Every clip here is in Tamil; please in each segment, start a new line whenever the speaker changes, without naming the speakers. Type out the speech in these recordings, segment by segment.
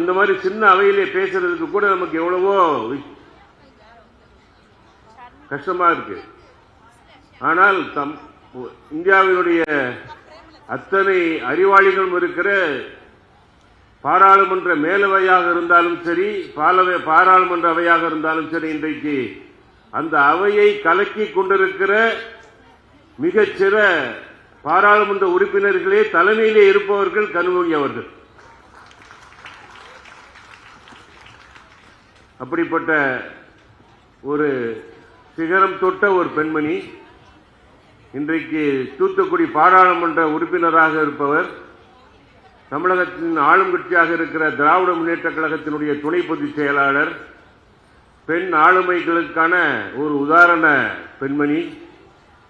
இந்த மாதிரி சின்ன அவையிலே பேசுறதுக்கு கூட நமக்கு எவ்வளவோ கஷ்டமா இருக்கு. ஆனால் தம் இந்தியாவினுடைய அத்தனை அறிவாளிகளும் இருக்கிற பாராளுமன்ற மேலவையாக இருந்தாலும் சரி பாலவை பாராளுமன்ற அவையாக இருந்தாலும் சரி இன்றைக்கு அந்த அவையை கலக்கி கொண்டிருக்கிற மிகச்சிற பாராளுமன்ற உறுப்பினர்களே தலைமையிலே இருப்பவர்கள் கனிமொழி அவர்கள். அப்படிப்பட்ட ஒரு சிகரம் தொட்ட ஒரு பெண்மணி இன்றைக்கு தூத்துக்குடி பாராளுமன்ற உறுப்பினராக இருப்பவர் தமிழகத்தின் ஆளும் கட்சியாக இருக்கிற திராவிட முன்னேற்ற கழகத்தினுடைய துணை பொதுச் செயலாளர் பெண் ஆளுமைகளுக்கான ஒரு உதாரண பெண்மணி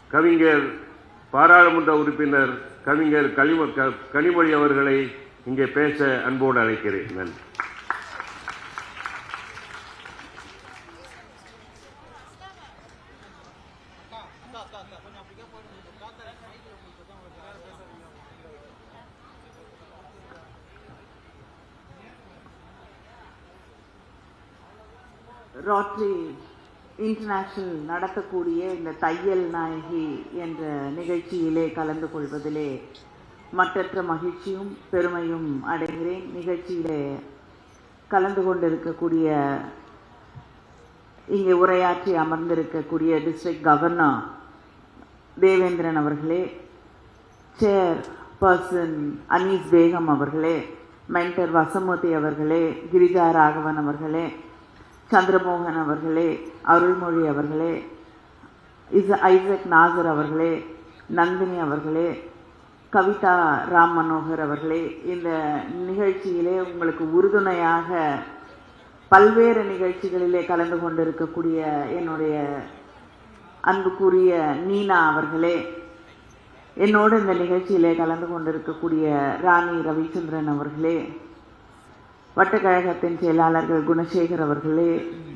கவிஞர் பாராளுமன்ற உறுப்பினர் கவிஞர் க- கனிமொழி அவர்களை இங்கே பேச அன்போடு அழைக்கிறேன். நன்றி.
ரோட்டரி இன்டர்நேஷனல் நடத்தக்கூடிய இந்த தையல் நாயகி என்ற நிகழ்ச்சியிலே கலந்து கொள்வதிலே மற்றற்ற மகிழ்ச்சியும் பெருமையும் அடைகிறேன். நிகழ்ச்சியிலே கலந்து கொண்டிருக்கக்கூடிய இங்கே உரையாற்றி அமர்ந்திருக்கக்கூடிய டிஸ்ட்ரிக்ட் கவர்னர் தேவேந்திரன் அவர்களே சேர் பர்சன் அனீஸ் பேகம் அவர்களே மென்டர் வசமூர்த்தி அவர்களே கிரிஜா ராகவன் அவர்களே சந்திரமோகன் அவர்களே அருள்மொழி அவர்களே இஸ் ஐசக் நாகர் அவர்களே நந்தினி அவர்களே கவிதா ராம் மனோகர் அவர்களே இந்த நிகழ்ச்சியிலே உங்களுக்கு உறுதுணையாக பல்வேறு நிகழ்ச்சிகளிலே கலந்து கொண்டிருக்கக்கூடிய என்னுடைய அன்புக்குரிய நீனா அவர்களே என்னோடு இந்த நிகழ்ச்சியிலே கலந்து கொண்டிருக்கக்கூடிய ராணி ரவிச்சந்திரன் அவர்களே வட்டக்கழகத்தின் செயலாளர்கள் குணசேகர் அவர்களே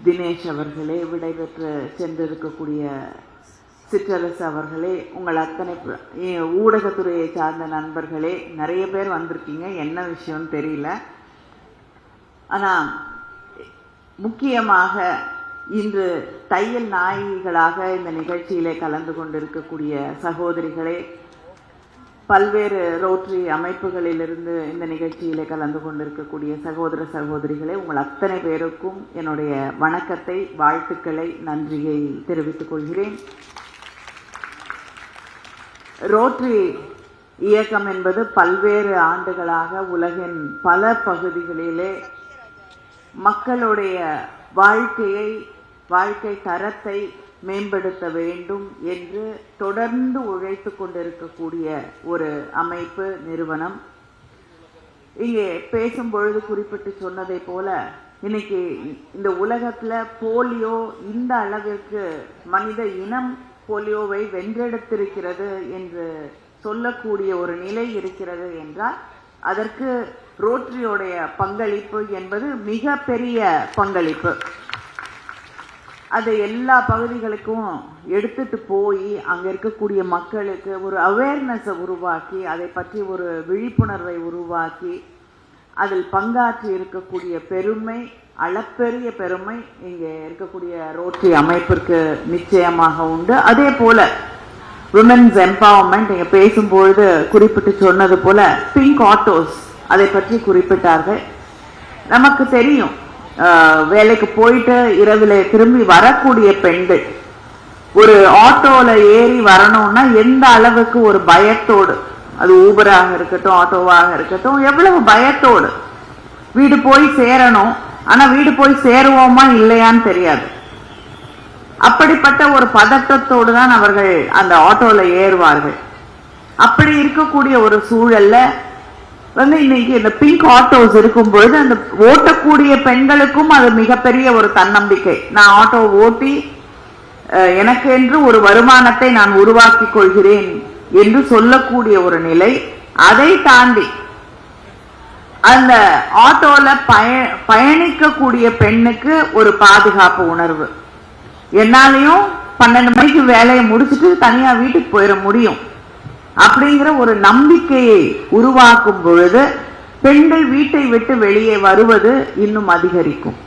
தினேஷ் அவர்களே விடைபெற்று சென்றிருக்கக்கூடிய சிற்றரசு அவர்களே உங்கள் அத்தனை ஊடகத்துறையை சார்ந்த நண்பர்களே நிறைய பேர் வந்திருக்கீங்க. என்ன விஷயம்னு தெரியல. ஆனால் முக்கியமாக இன்று தையல் நாயகிகளாக இந்த நிகழ்ச்சியிலே கலந்து கொண்டிருக்கக்கூடிய சகோதரிகளே பல்வேறு ரோட்டரி அமைப்புகளிலிருந்து இந்த நிகழ்ச்சியிலே கலந்து கொண்டிருக்கக்கூடிய சகோதர சகோதரிகளே உங்கள் அத்தனை பேருக்கும் என்னுடைய வணக்கத்தை வாழ்த்துக்களை நன்றியை தெரிவித்துக் கொள்கிறேன். ரோட்டரி இயக்கம் என்பது பல்வேறு ஆண்டுகளாக உலகின் பல பகுதிகளிலே மக்களுடைய வாழ்க்கையை வாழ்க்கை தரத்தை மேம்படுத்த வேண்டும் என்று தொடர்ந்து உழைத்து கொண்டிருக்கக்கூடிய ஒரு அமைப்பு நிறுவனம். இங்கே பேசும்பொழுது குறிப்பிட்டு சொன்னதை போல இன்னைக்கு இந்த உலகத்துல போலியோ இந்த அளவிற்கு மனித இனம் போலியோவை வென்றெடுத்திருக்கிறது என்று சொல்லக்கூடிய ஒரு நிலை இருக்கிறது என்றால் அதற்கு ரோட்டரியோடைய பங்களிப்பு என்பது மிக பெரிய பங்களிப்பு. அதை எல்லா பகுதிகளுக்கும் எடுத்துட்டு போய் அங்கே இருக்கக்கூடிய மக்களுக்கு ஒரு அவேர்னஸை உருவாக்கி அதை பற்றி ஒரு விழிப்புணர்வை உருவாக்கி அதில் பங்காற்றி இருக்கக்கூடிய பெருமை அளப்பெரிய பெருமை இங்கே இருக்கக்கூடிய ரோட்டரி அமைப்பிற்கு நிச்சயமாக உண்டு. அதே போல உமன்ஸ் எம்பவர்மெண்ட் இங்கே பேசும்பொழுது குறிப்பிட்டு சொன்னது போல பிங்க் ஆட்டோஸ் அதை பற்றி குறிப்பிட்டார்கள். நமக்கு தெரியும் வேலைக்கு போயிட்டு இரவில் திரும்பி வரக்கூடிய பெண்கள் ஒரு ஆட்டோவில் ஏறி வரணும்னா எந்த அளவுக்கு ஒரு பயத்தோடு அது ஊபராக இருக்கட்டும் ஆட்டோவாக இருக்கட்டும் எவ்வளவு பயத்தோடு வீடு போய் சேரணும் ஆனா வீடு போய் சேருவோமா இல்லையான்னு தெரியாது. அப்படிப்பட்ட ஒரு பதட்டத்தோடு தான் அவர்கள் அந்த ஆட்டோல ஏறுவார்கள். அப்படி இருக்கக்கூடிய ஒரு சூழல்ல வந்து இன்னைக்கு இந்த பிங்க் ஆட்டோஸ் இருக்கும்பொழுது அந்த ஓட்டக்கூடிய பெண்களுக்கும் அது மிகப்பெரிய ஒரு தன்னம்பிக்கை. நான் ஆட்டோ ஓட்டி அஹ், எனக்கு என்று ஒரு வருமானத்தை நான் உருவாக்கி கொள்கிறேன் என்று சொல்லக்கூடிய ஒரு நிலை அதை தாண்டி அந்த ஆட்டோல பய பயணிக்கக்கூடிய பெண்ணுக்கு ஒரு பாதுகாப்பு உணர்வு. என்னாலையும் பன்னெண்டு மணிக்கு வேலையை முடிச்சுட்டு தனியா வீட்டுக்கு போயிட முடியும். அப்படிங்கிற ஒரு நம்பிக்கையை உருவாக்கும் பொழுது பெண்கள் வீட்டை விட்டு வெளியே வருவது இன்னும் அதிகரிக்கும்.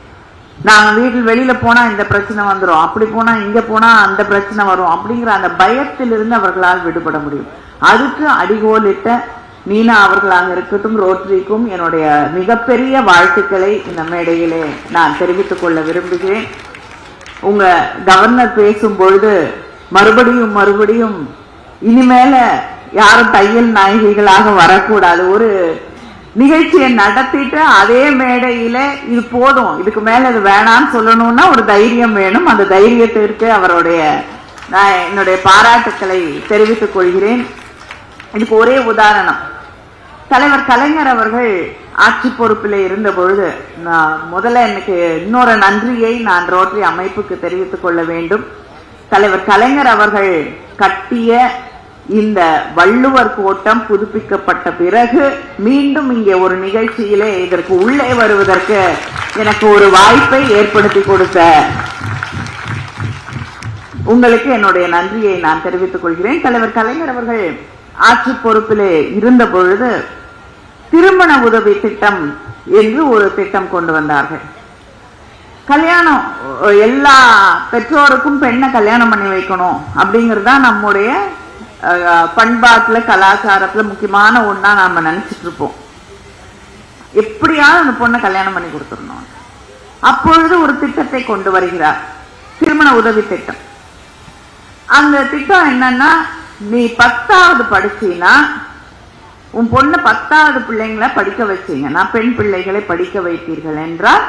நாங்க வீட்டில் வெளியில போனா இந்த பிரச்சனை வந்துரும் அப்படி போனா இங்க போனா அந்த பிரச்சனை வரும் அப்படிங்கிற அந்த பயத்திலிருந்து அவர்களால் விடுபட முடியும். அதுக்கு அடிகோலிட்ட நீனா அவர்களாக இருக்கட்டும் ரோட்ரிக்கும் என்னுடைய மிகப்பெரிய வாழ்த்துக்களை இந்த மேடையிலே நான் தெரிவித்துக் கொள்ள விரும்புகிறேன். உங்க கவர்னர் பேசும் பொழுது மறுபடியும் மறுபடியும் இனிமேல யாரும் தையல் நாயகிகளாக வரக்கூடாது. ஒரு நிகழ்ச்சியை நடத்திட்டு அதே மேடையில இது போதும் இதுக்கு மேல இது வேணாம்னு சொல்லணும்னா ஒரு தைரியம் வேணும். அந்த தைரியத்திற்கு அவருடைய நான் என்னுடைய பாராட்டுக்களை தெரிவித்துக் கொள்கிறேன். இதுக்கு ஒரே உதாரணம். தலைவர் கலைஞர் அவர்கள் ஆட்சி பொறுப்பில் இருந்த பொழுது நான் முதல்ல எனக்கு இன்னொரு நன்றியை நான் ரோட்டரி அமைப்புக்கு தெரிவித்துக் கொள்ள வேண்டும். தலைவர் கலைஞர் அவர்கள் கட்டிய இந்த வள்ளுவர் கோட்டம் புதுப்பிக்கப்பட்ட பிறகு மீண்டும் இங்கே ஒரு நிகழ்ச்சியிலே இதற்கு உள்ளே வருவதற்கு எனக்கு ஒரு வாய்ப்பை ஏற்படுத்தி கொடுத்த உங்களுக்கு என்னுடைய நன்றியை நான் தெரிவித்துக் கொள்கிறேன். தலைவர் கலைஞர் அவர்கள் ஆட்சி பொறுப்பிலே இருந்த பொழுது திருமண உதவி திட்டம் என்று ஒரு திட்டம் கொண்டு வந்தார்கள். கல்யாணம் எல்லா பெற்றோருக்கும் பெண்ணை கல்யாணம் பண்ணி வைக்கணும் அப்படிங்கிறது தான் நம்முடைய பண்பாட்டுல கலாச்சாரத்துல முக்கியமான ஒண்ணா நாம நினைச்சிட்டு இருப்போம். எப்படியாவது அந்த பொண்ணை கல்யாணம் பண்ணி கொடுத்துடணும். அப்பொழுது ஒரு திட்டத்தை கொண்டு வருகிறார். திருமண உதவி திட்டம். அந்த திட்டம் என்னன்னா நீ பத்தாவது படிச்சீன்னா உன் பொண்ணு பத்தாவது பிள்ளைங்களை படிக்க வச்சீங்கன்னா பெண் பிள்ளைகளை படிக்க வைத்தீர்கள் என்றால்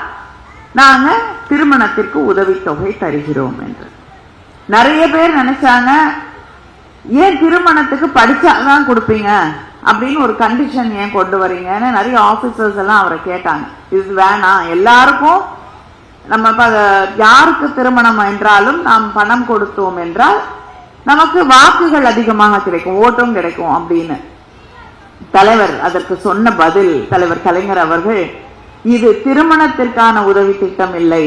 நாங்க திருமணத்திற்கு உதவித்தொகை தருகிறோம் என்று. நிறைய பேர் நினைச்சாங்க ஏன் திருமணத்துக்கு படிச்சாதான் கொடுப்பீங்க? அப்படின்னு ஒரு கண்டிஷன் ஏன் கொண்டு வரீங்கன்னு நிறைய ஆபீசர்ஸ் எல்லாம் அவரை கேட்டாங்க. இது வேணாம் எல்லாருக்கும் நம்ம யாருக்கு திருமணம் என்றாலும் நாம் பணம் கொடுத்தோம் என்றால் நமக்கு வாக்குகள் அதிகமாக கிடைக்கும் ஓட்டும் கிடைக்கும் அப்படின்னு. தலைவர் அதற்கு சொன்ன பதில் தலைவர் கலைஞர் அவர்கள் இது திருமணத்திற்கான உதவி திட்டம் இல்லை.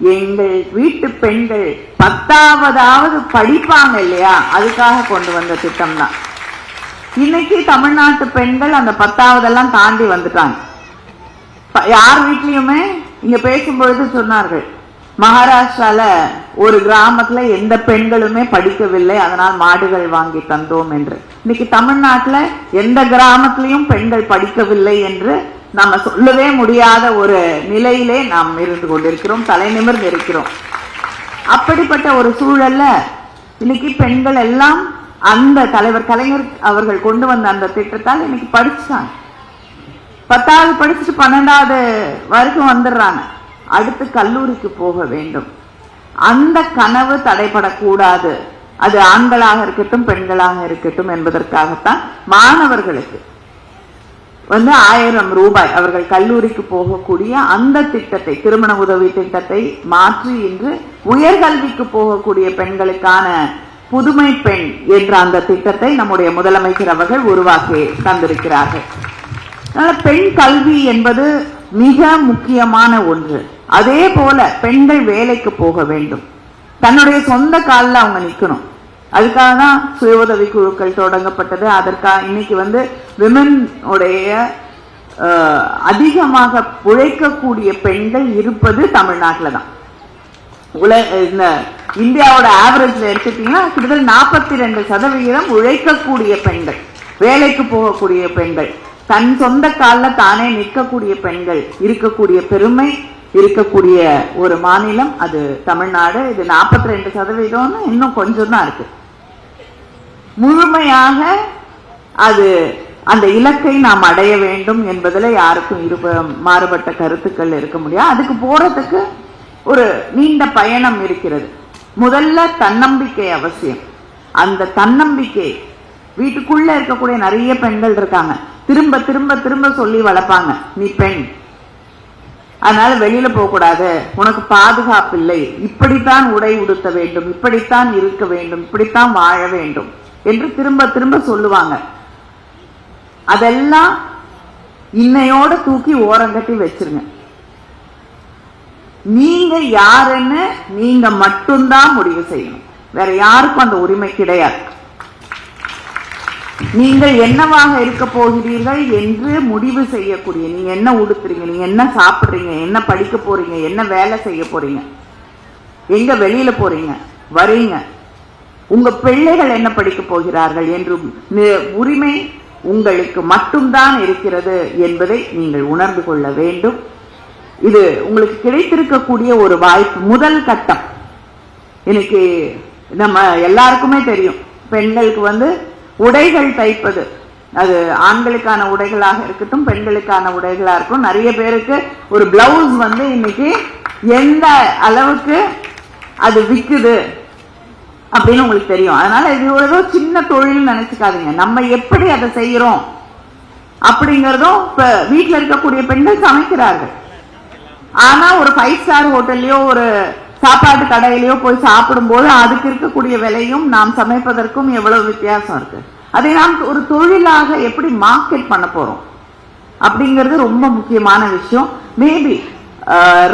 எங்கள் வீட்டு பெண்கள் பத்தாவதாவது படிப்பாங்க இல்லையா? அதுக்காக கொண்டு வந்த திட்டம் தான் இன்னைக்கு தமிழ்நாட்டு பெண்கள் அந்த பத்தாவதெல்லாம் தாண்டி வந்துட்டாங்க. யார் வீட்லயுமே இங்க பேசும்பொழுது சொன்னார்கள் மகாராஷ்டிரால ஒரு கிராமத்துல எந்த பெண்களுமே படிக்கவில்லை அதனால் மாடுகள் வாங்கி தந்தோம் என்று. இன்னைக்கு தமிழ்நாட்டுல எந்த கிராமத்திலையும் பெண்கள் படிக்கவில்லை என்று நம்ம சொல்லவே முடியாத ஒரு நிலையிலே நாம் இருந்து கொண்டிருக்கிறோம் தலை நிமிர்ந்து இருக்கிறோம். அப்படிப்பட்ட ஒரு சூழல்ல இன்னைக்கு பெண்கள் எல்லாம் அந்த தலைவர் கலைஞர் அவர்கள் கொண்டு வந்த அந்த திட்டத்தால் இன்னைக்கு படிச்சுட்டாங்க. பத்தாவது படிச்சுட்டு பன்னெண்டாவது வரைக்கும் வந்துடுறாங்க. அடுத்து கல்லூரிக்கு போக வேண்டும். அந்த கனவு தடைபடக்கூடாது அது ஆண்களாக இருக்கட்டும் பெண்களாக இருக்கட்டும் என்பதற்காகத்தான் மாணவர்களுக்கு வந்து ஆயிரம் ரூபாய் அவர்கள் கல்லூரிக்கு போகக்கூடிய அந்த திட்டத்தை திருமண உதவி திட்டத்தை மாற்றி இன்று உயர்கல்விக்கு போகக்கூடிய பெண்களுக்கான புதுமை பெண் என்ற அந்த திட்டத்தை நம்முடைய முதலமைச்சர் அவர்கள் உருவாக்கி தந்திருக்கிறார்கள். அதனால பெண் கல்வி என்பது மிக முக்கியமான ஒன்று. அதே போல பெண்கள் வேலைக்கு போக வேண்டும். தன்னுடைய சொந்த காலில் அவங்க நிக்கணும். அதுக்காக தான் சுய உதவி குழுக்கள் தொடங்கப்பட்டது. அதற்காக இன்னைக்கு வந்து விமன் உடைய அதிகமாக உழைக்கக்கூடிய பெண்கள் இருப்பது தமிழ்நாட்டில் தான். உல இந்த இந்தியாவோட ஆவரேஜ்ல எடுத்துட்டீங்கன்னா கிட்டத்தட்ட நாற்பத்தி ரெண்டு சதவிகிதம் உழைக்கக்கூடிய பெண்கள் வேலைக்கு போகக்கூடிய பெண்கள் தன் சொந்த காலில் தானே நிற்கக்கூடிய பெண்கள் இருக்கக்கூடிய பெருமை இருக்கக்கூடிய ஒரு மாநிலம் அது தமிழ்நாடு. இது நாற்பத்தி ரெண்டு சதவீதம்னு இன்னும் கொஞ்சம் தான் இருக்கு. முழுமையாக அது அந்த இலக்கை நாம் அடைய வேண்டும் என்பதில் யாருக்கும் இருப மாறுபட்ட கருத்துக்கள் இருக்க முடியாது. அதுக்கு போறதுக்கு ஒரு நீண்ட பயணம் இருக்கிறது. முதல்ல தன்னம்பிக்கை அவசியம். அந்த தன்னம்பிக்கை வீட்டுக்குள்ள இருக்கக்கூடிய நிறைய பெண்கள் இருக்காங்க. திரும்ப திரும்ப திரும்ப சொல்லி வளர்ப்பாங்க. நீ பெண். அதனால வெளியில போகக்கூடாது. உனக்கு பாதுகாப்பு இல்லை இப்படித்தான் உடை உடுத்த வேண்டும். இப்படித்தான் இருக்க வேண்டும். இப்படித்தான் வாழ வேண்டும். என்று திரும்ப திரும்ப சொல்லுவாங்க. அதெல்லாம் இன்னையோட தூக்கி ஓரங்கட்டி வச்சிருங்க. நீங்க யாருன்னு நீங்க மட்டும்தான் முடிவு செய்யணும். வேற யாருக்கும் அந்த உரிமை கிடையாது. நீங்கள் என்னவாக இருக்க போகிறீர்கள் என்று முடிவு செய்யக்கூடிய நீங்க என்ன உடுத்துறீங்க நீங்க என்ன சாப்பிடுறீங்க என்ன படிக்க போறீங்க என்ன வேலை செய்ய போறீங்க எங்க வெளியில போறீங்க வரீங்க உங்க பிள்ளைகள் என்ன படிக்க போகிறார்கள் என்று உரிமை உங்களுக்கு மட்டும்தான் இருக்கிறது என்பதை நீங்கள் உணர்ந்து கொள்ள வேண்டும். இது உங்களுக்கு கிடைத்திருக்கக்கூடிய ஒரு வாய்ப்பு முதல் கட்டம். இன்னைக்கு நம்ம எல்லாருக்குமே தெரியும் பெண்களுக்கு வந்து உடைகள் தைப்பது. அது ஆண்களுக்கான உடைகளாக இருக்கட்டும் பெண்களுக்கான உடைகளா இருக்கும் நிறைய பேருக்கு ஒரு பிளவுஸ் வந்து இன்னைக்கு எந்த அளவுக்கு அது விற்குது அப்படின்னு உங்களுக்கு தெரியும். அதனால இது ஏதோ சின்ன தொழில் நினைச்சுக்காதீங்க. நம்ம எப்படி அதை செய்யறோம் அப்படிங்கறதும் இப்ப வீட்டுல இருக்கக்கூடிய பெண்கள் சமைக்கிறார்கள். ஆனா ஒரு ஃபைவ் ஸ்டார் ஹோட்டல்லயோ ஒரு சாப்பாட்டு கடையிலையோ போய் சாப்பிடும்போது அதுக்கு இருக்கக்கூடிய விலையும் நாம் சமைப்பதற்கும் எவ்வளவு வித்தியாசம் இருக்கு. அதை நாம் ஒரு தொழிலாக எப்படி மார்க்கெட் பண்ண போறோம்? அப்படிங்கிறது ரொம்ப முக்கியமான விஷயம். மேபி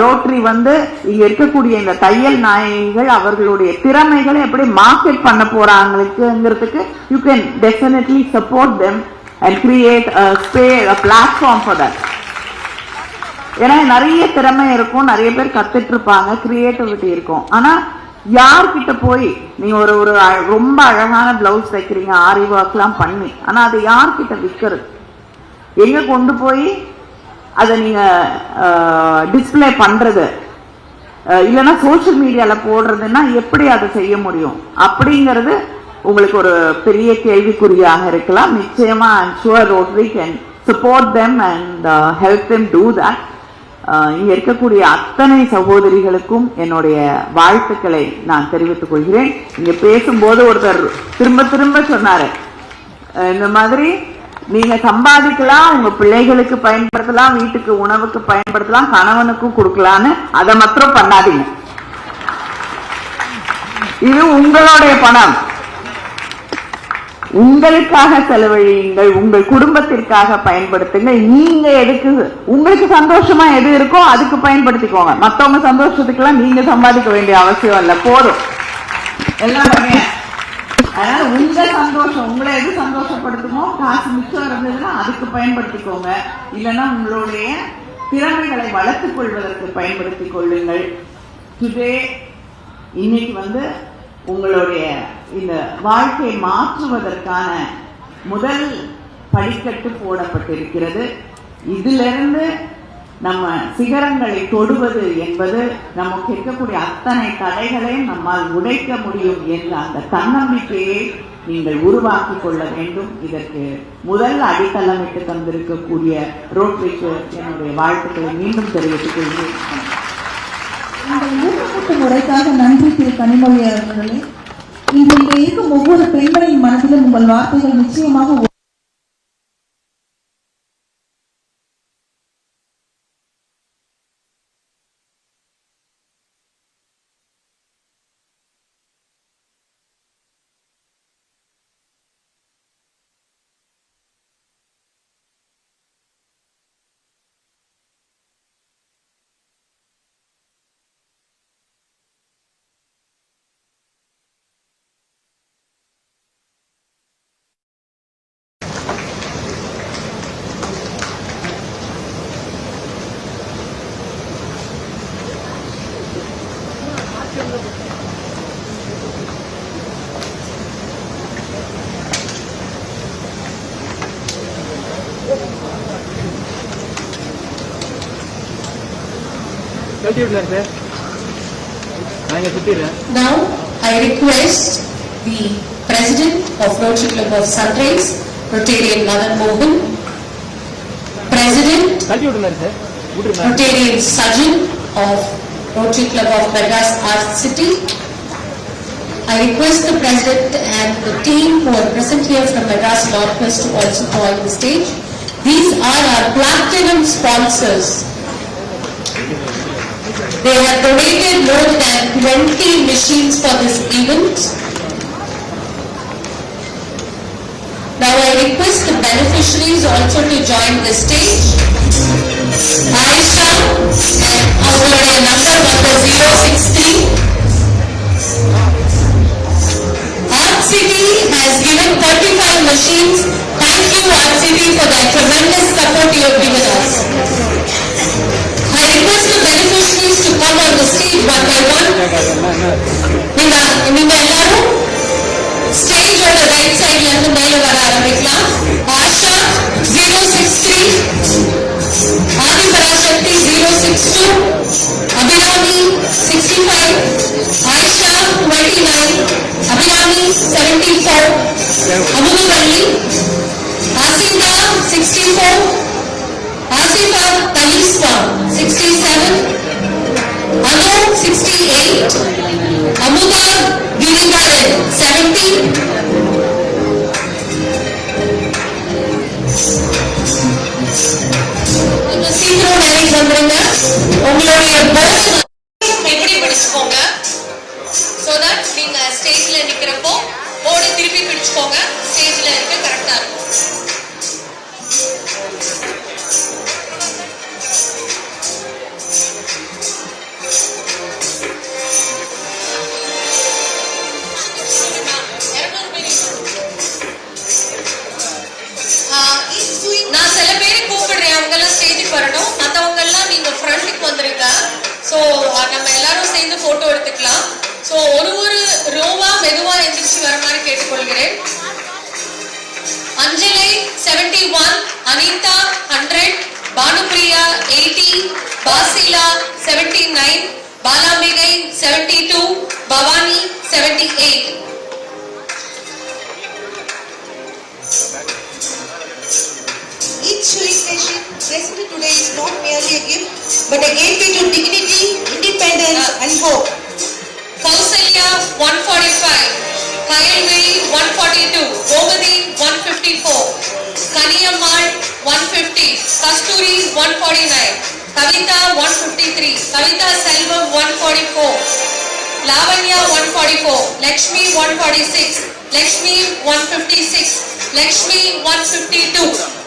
ரோட்டரி வந்து இங்க இருக்கக்கூடிய இந்த தையல் நாயகிகள் அவர்களுடைய திறமைகளை எப்படி மார்க்கெட் பண்ண போறாங்களுக்குங்கிறதுக்கு you can definitely support them and create platform for that ஏன்னா நிறைய திறமை இருக்கும் நிறைய பேர் கத்துட்டு இருப்பாங்க கிரியேட்டிவிட்டி இருக்கும். ஆனா யார்கிட்ட போய் நீங்க ஒரு ஒரு ரொம்ப அழகான பிளவுஸ் தைக்கிறீங்க ஆரி ஒர்க்லாம் பண்ணி ஆனா அதை யார்கிட்ட விற்கிறது? எங்க கொண்டு போய் அதை நீங்கள் டிஸ்ப்ளே பண்ணுறது இல்லைன்னா சோஷியல் மீடியாவில் போடுறதுன்னா எப்படி அதை செய்ய முடியும்? அப்படிங்கிறது உங்களுக்கு ஒரு பெரிய கேள்விக்குறியாக இருக்கலாம். நிச்சயமா sure Rotary can support them and help them do that இங்கே இருக்கக்கூடிய அத்தனை சகோதரிகளுக்கும் என்னுடைய வாழ்த்துக்களை நான் தெரிவித்துக் கொள்கிறேன். இங்கே பேசும்போது ஒருத்தர் திரும்ப திரும்ப சொன்னார். இந்த மாதிரி நீங்க சம்பாதிக்கலாம் உங்க பிள்ளைகளுக்கு பயன்படுத்தலாம் வீட்டுக்கு உணவுக்கு பயன்படுத்தலாம் கணவனுக்கும் கொடுக்கலான்னு அதை மாத்திரம் பண்ணாதீங்க. இது உங்களுடைய பணம். உங்களுக்காக செலவழியுங்கள் உங்கள் குடும்பத்திற்காக பயன்படுத்துங்க நீங்க எதுக்கு உங்களுக்கு சந்தோஷமா எது இருக்கோ அதுக்கு பயன்படுத்திக்கோங்க. மத்தவங்க சந்தோஷத்துக்கெல்லாம் நீங்க சம்பாதிக்க வேண்டிய அவசியம் இல்ல போதும். எல்லாம் அதனால உங்க சந்தோஷம் உங்களை எது சந்தோஷப்படுத்துமோ காசு மிச்சம் இருந்ததுன்னா அதுக்கு பயன்படுத்திக்கோங்க. இல்லைன்னா உங்களுடைய திறமைகளை வளர்த்துக் கொள்வதற்கு பயன்படுத்திக் கொள்ளுங்கள். டுடே இன்னைக்கு வந்து உங்களுடைய இந்த வாழ்க்கையை மாற்றுவதற்கான முதல் படிக்கட்டு போடப்பட்டிருக்கிறது. இதிலிருந்து நம்ம சிகரங்களை தொடுவது என்பது நமக்கு இருக்கக்கூடிய அத்தனை தடைகளையும் நம்மால் உடைக்க முடியும் என்ற அந்த தன்னம்பிக்கையை நீங்கள் உருவாக்கிக் கொள்ள வேண்டும். இதற்கு முதல் அடித்தளமிட்டு தந்திருக்கக்கூடிய ரோட்ரிக்கு என்னுடைய வாழ்த்துக்களை மீண்டும் தெரிவித்துக் கொள்கிறேன்.
உங்கள் உரைக்காக நன்றி திரு கனிமொழி அவர்களே. இன்று இங்கே இருக்கும் ஒவ்வொரு பெண்களின் மனதிலும் உங்கள் வார்த்தைகள் நிச்சயமாக ஒ-
கழட்டி விடலாம் சார் நான் இங்கே சுற்றிடுறேன்
Now, I request the President of Rotary Club of Sunrise, Rotarian Madan Mohan, President,
கழட்டி விட்டுருந்தாரு சார் விட்டுருங்க
Rotarian Sajjan of Rotary Club of Madras Art City. I request the President and the team who are present here from Madras Northwest to also join the stage. These are our platinum sponsors. they have donated more than 20 machines for this event. Now I request the beneficiaries also to join the stage. Aisha, அவங்களுடைய நம்பர் வந்து zero sixty City has given 35 machines. Thank you Art City for the tremendous support you have given us. I request the beneficiaries நீங்க நீங்க எல்லாரும் ஸ்டேஜோட ரைட் சைட்ல இருந்து மேல வர ஆரம்பிக்கலாம் Asha zero six three tener que. 78.
Each Shui station presented today is not merely a gift, but a gateway to dignity, independence, uh, and hope.
Kausalya 145, Kayalveri 142, Govadi 154, Kaniyammal 150, Kasturi 149, Kavita 153, Kavita Selvam 144. Lavanya 144 Lakshmi 146 Lakshmi 156 Lakshmi 152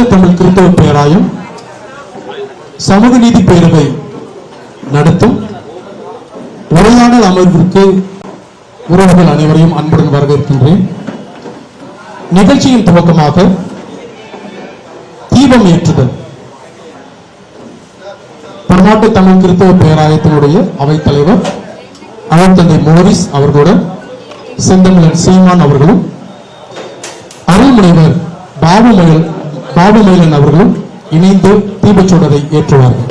பன்னாட்டு தமிழ் கிறிஸ்தவ பேராயம் சமூக நீதி பேரவை நடத்தும் உரையாடல் அமர்விற்கு உறவுகள் அனைவரையும் அன்புடன் வரவேற்கின்றேன். நிகழ்ச்சியின் துவக்கமாக தீபம் ஏற்றுதல். பன்னாட்டு தமிழ் கிறிஸ்தவ பேராயத்தினுடைய அவைத்தலைவர் அவைத்தந்தை மோரிஸ் அவர்களுடன் செந்தமிழன் சீமான் அவர்களும் அருள்முனைவர் பாபுமயில் பாபுமயிலன் அவர்களும் இணைந்து தீபச்சுடரை ஏற்றுவார்கள்.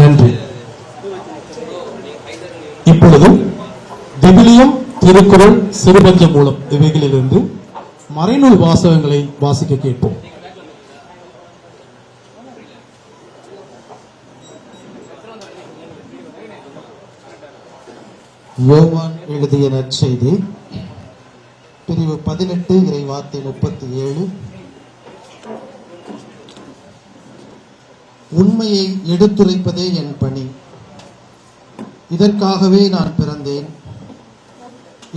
நன்றி. இப்பொழுது விவிலியம் திருக்குறள் சிறுபஞ்ச மூலம் இவைகளிலிருந்து மறைநூல் வாசகங்களை வாசிக்க கேட்போம்.
யோவான் எழுதிய நற்செய்தி பிரிவு பதினெட்டு இறை வார்த்தை முப்பத்தி ஏழு. உண்மையை எடுத்துரைப்பதே என் பணி. இதற்காகவே நான் பிறந்தேன்.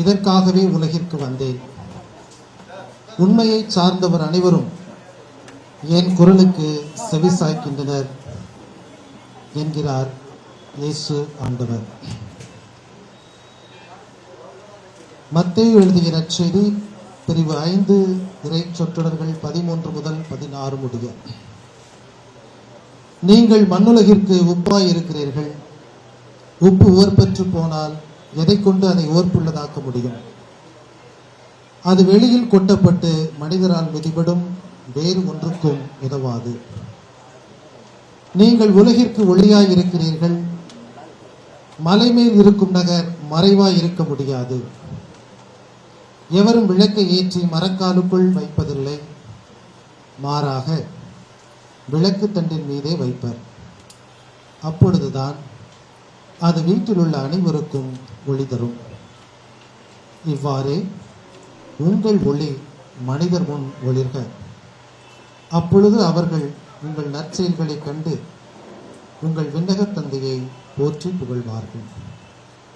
இதற்காகவே உலகிற்கு வந்தேன். உண்மையை சார்ந்தவர் அனைவரும் என் குரலுக்கு செவிசாய்க்கின்றனர் என்கிறார் இயேசு ஆண்டவர். மத்தேயு எழுதிய நற்செய்தி பிரிவு ஐந்து இறை சொற்றொடர்கள் பதிமூன்று முதல் பதினாறு முடிய. நீங்கள் மண்ணுலகிற்கு உப்பாய் இருக்கிறீர்கள் உப்பு ஓர்பெற்று போனால் எதை கொண்டு அதை ஓர்ப்புள்ளதாக்க முடியும்? அது வெளியில் கொட்டப்பட்டு மனிதரால் மிதிபடும் வேறு ஒன்றுக்கும் உதவாது. நீங்கள் உலகிற்கு ஒளியாய் இருக்கிறீர்கள் மலை மேல் இருக்கும் நகர் மறைவாய் இருக்க முடியாது. எவரும் விளக்கை ஏற்றி மரக்காலுக்குள் வைப்பதில்லை. மாறாக விளக்கு தண்டின் மீதே வைப்பர். அப்பொழுதுதான் அது வீட்டில் உள்ள அனைவருக்கும் ஒளி தரும். இவ்வாறே உங்கள் ஒளி மனிதர் முன் ஒளிர்க. அப்பொழுது அவர்கள் உங்கள் நற்செயல்களைக் கண்டு உங்கள் விண்ணகத் தந்தையை போற்றி புகழ்வார்கள்.